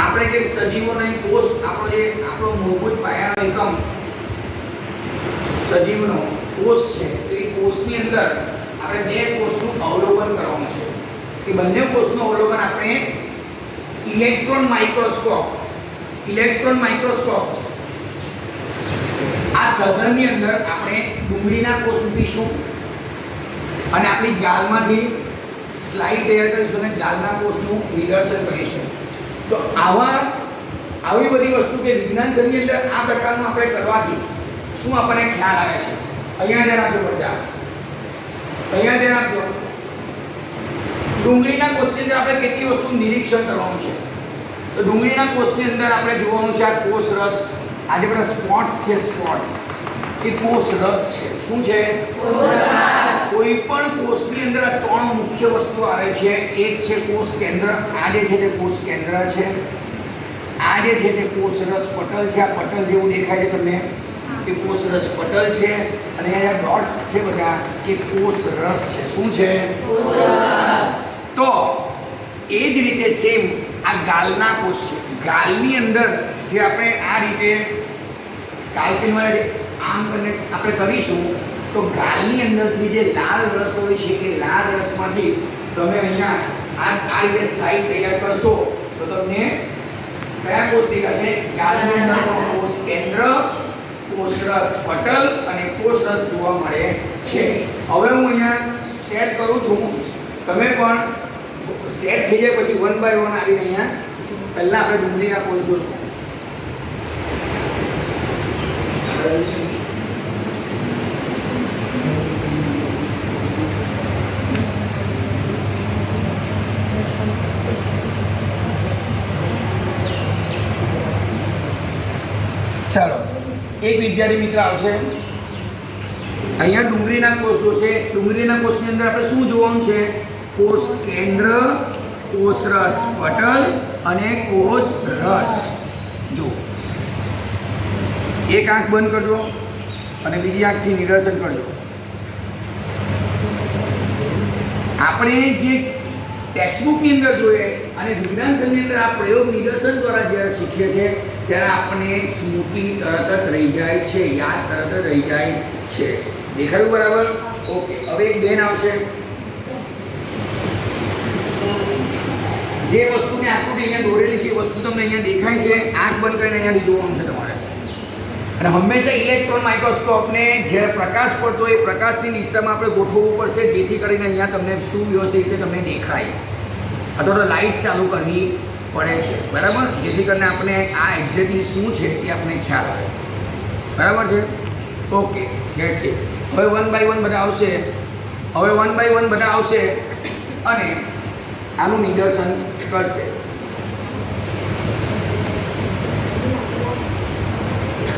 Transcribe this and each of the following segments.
આપણે જે સજીવોનો કોષ, આપણો જે, આપણો મૂળભૂત પાયાનો એકમ સજીવનો કોષ છે, તો એ કોષની અંદર આપણે બે કોષનું અવલોકન કરવાનું છે. એ બંને કોષનું અવલોકન આપણે ઇલેક્ટ્રોન માઇક્રોસ્કોપ ઇલેક્ટ્રોન માઇક્રોસ્કોપ. આ સાધનની અંદર આપણે ડુંગળીના કોષ મૂકીશું. અને આપણી ગાલમાંથી સ્લાઇડ તૈયાર કરીશું અને ગાલના કોષનું નિદર્શન કરીશું. તો આવા, આવી બધી વસ્તુ કે વિજ્ઞાન ઘરની અંદર આ પ્રકારનું આપણે કરવાથી શું આપણને ખ્યાલ આવે છે? અહીંયા ધ્યાન આપજો બધા. અહીંયા ધ્યાન આપજો. ડુંગળીના કોષની અંદર આપણે કેટલી વસ્તુ નિરીક્ષણ કરવાનું છે? તો ડુંગળીના કોષની અંદર આપણે જોવાનું છે આ કોષ રસ આજે બધા સ્પોટ છે સ્પોટ. એ કોષ રસ છે. શું છે? કોઈ પણ કોષની અંદર ત્રણ મુખ્ય વસ્તુ આવે છે. એક છે કોષ કેન્દ્ર, આ જે છે તે કોષ કેન્દ્ર છે. આ જે છે તે કોષ રસ પટલ છે. આ પટલ જેવું દેખાય છે તમને. એ કોષ રસ પટલ છે. અને અહીંયા ડોટ્સ છે બધા, એ કોષ રસ છે. શું છે? તો એ જ રીતે સેમ આ ગાલના કોષ છે. ગાલની અંદર જે આપણે આ રીતે સ્કાલ્પિંગ વડે આમ કરીને આપણે કરીશું તો ગાલની અંદરથી જે લાલ રસ હોય છે એ લાલ રસમાંથી તમે અહીંયા આ આ રીતે સ્લાઇડ તૈયાર કરશો, તો તમને કયા કોષ દેખાશે ગાલની અંદર કોષ કેન્દ્ર, કોષ રસ પટલ અને કોષ રસ જોવા મળે છે. હવે હું અહીંયા સેટ કરું છું. તમે પણ સેટ થઈ જાય પછી વન બાય વન આવીને અહીંયા પહેલા આપણે ડુંગળીના કોષ જોશું. ચાલો, એક વિદ્યાર્થી મિત્ર આવશે. અહીંયા ડુંગળીના કોષો છે. ડુંગળીના કોષની અંદર આપણે શું જોવાનું છે? કોષ કેન્દ્ર, કોષ રસ પટલ અને કોષ રસ. જો એક આંખ બંધ કરજો અને બીજી આંખથી નિરસન કરજો. આપણે જે ટેક્સ્ટબુકની અંદર જોઈએ અને વિજ્ઞાનની અંદર આ પ્રયોગ નિદર્શન દ્વારા જ્યારે શીખીએ છીએ ત્યારે આપણને સ્મૃતિ તરત જ રહી જાય છે, યાદ તરત જ રહી જાય છે. દેખાયું બરાબર? ઓકે, હવે એક બેન આવશે. જે વસ્તુ મેં આકૃતિ અહીંયા દોરેલી છે, એ વસ્તુ તમને અહીંયા દેખાય છે. આંખ બંધ કરીને અહીંયાથી જોવાનું છે તમારે. અને હંમેશા ઇલેક્ટ્રોન માઇક્રોસ્કોપને જ્યારે પ્રકાશ પડતો એ પ્રકાશની દિશામાં આપણે ગોઠવવું પડશે, જેથી કરીને અહીંયા તમને સુવ્યવસ્થિત રીતે તમને દેખાય. અથવા તો લાઇટ ચાલુ કરવી પડે છે. બરાબર? જેથી કરીને આપણે આ એક્ઝેક્ટલી શું છે એ આપણે ખ્યાલ આવે. બરાબર છે? ઓકે ગેટ છે હવે વન બાય વન બધા આવશે. હવે વન બાય વન બધા આવશે અને આનું નિદર્શન કરશે.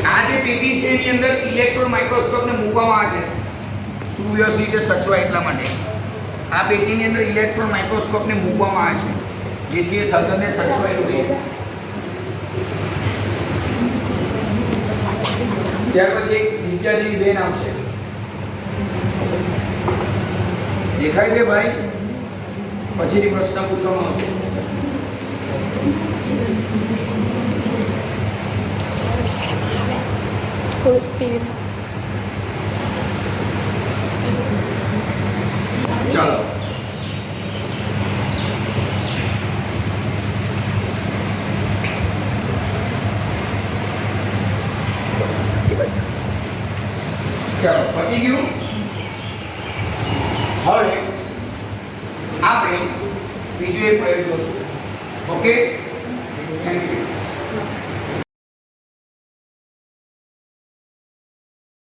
આ જે પેટી છે એની અંદર ઇલેક્ટ્રોન માઇક્રોસ્કોપને મૂકવામાં આવે છે. સુવ્યવસ્થિત સચવાય એટલા માટે. આ પેટીની અંદર ઇલેક્ટ્રોન માઇક્રોસ્કોપને મૂકવામાં આવે છે. જેથી એ સાધનને સચવાયેલું રહે ત્યાર પછી એક વિદ્યાર્થી બેન આવશે. દેખાય છે ભાઈ? પછીની પ્રશ્ન પૂછવામાં આવશે. Full speed. ચાલો પતી ગયું. હવે આપણે બીજો એક પ્રયોગ જોશું. Okay thank you